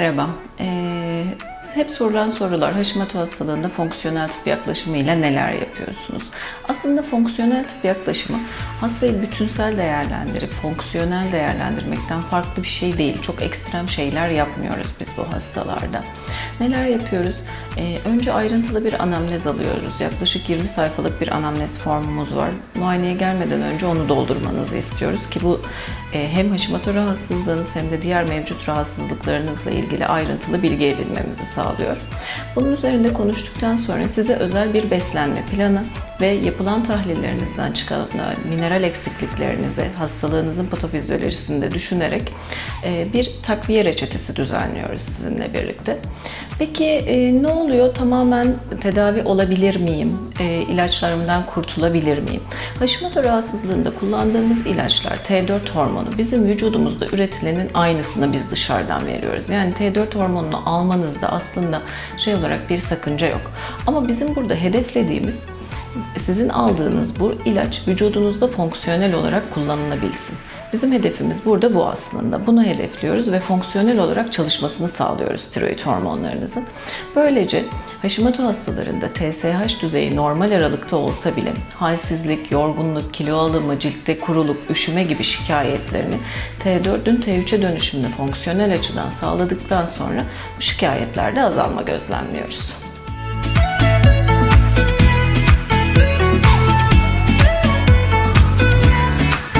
Merhaba. Ee, hep sorulan sorular Hashimoto hastalığında fonksiyonel tıp yaklaşımıyla neler yapıyorsunuz? Aslında fonksiyonel tıp yaklaşımı hastayı bütünsel değerlendirip fonksiyonel değerlendirmekten farklı bir şey değil. Çok ekstrem şeyler yapmıyoruz biz bu hastalarda. Neler yapıyoruz? Ee, önce ayrıntılı bir anamnez alıyoruz. Yaklaşık 20 sayfalık bir anamnez formumuz var. Muayeneye gelmeden önce onu doldurmanızı istiyoruz ki bu e, hem Hashimoto rahatsızlığınız hem de diğer mevcut rahatsızlıklarınızla ilgili ayrıntılı bilgi edinmemizi sağlıyor. Bunun üzerinde konuştuktan sonra size özel bir beslenme planı ve yapılan tahlillerinizden çıkan e, mineral eksikliklerinizi hastalığınızın patofizyolojisinde düşünerek e, bir takviye reçetesi düzenliyoruz sizinle birlikte. Peki e, ne oluyor? Tamamen tedavi olabilir miyim? E, ilaçlarımdan kurtulabilir miyim? Hashimoto rahatsızlığında kullandığımız ilaçlar T4 hormonu bizim vücudumuzda üretilenin aynısını biz dışarıdan veriyoruz. Yani T4 hormonunu almanızda aslında şey olarak bir sakınca yok. Ama bizim burada hedeflediğimiz sizin aldığınız bu ilaç vücudunuzda fonksiyonel olarak kullanılabilsin. Bizim hedefimiz burada bu aslında. Bunu hedefliyoruz ve fonksiyonel olarak çalışmasını sağlıyoruz tiroid hormonlarınızın. Böylece Hashimoto hastalarında TSH düzeyi normal aralıkta olsa bile halsizlik, yorgunluk, kilo alımı, ciltte kuruluk, üşüme gibi şikayetlerini T4'ün T3'e dönüşümünü fonksiyonel açıdan sağladıktan sonra bu şikayetlerde azalma gözlemliyoruz.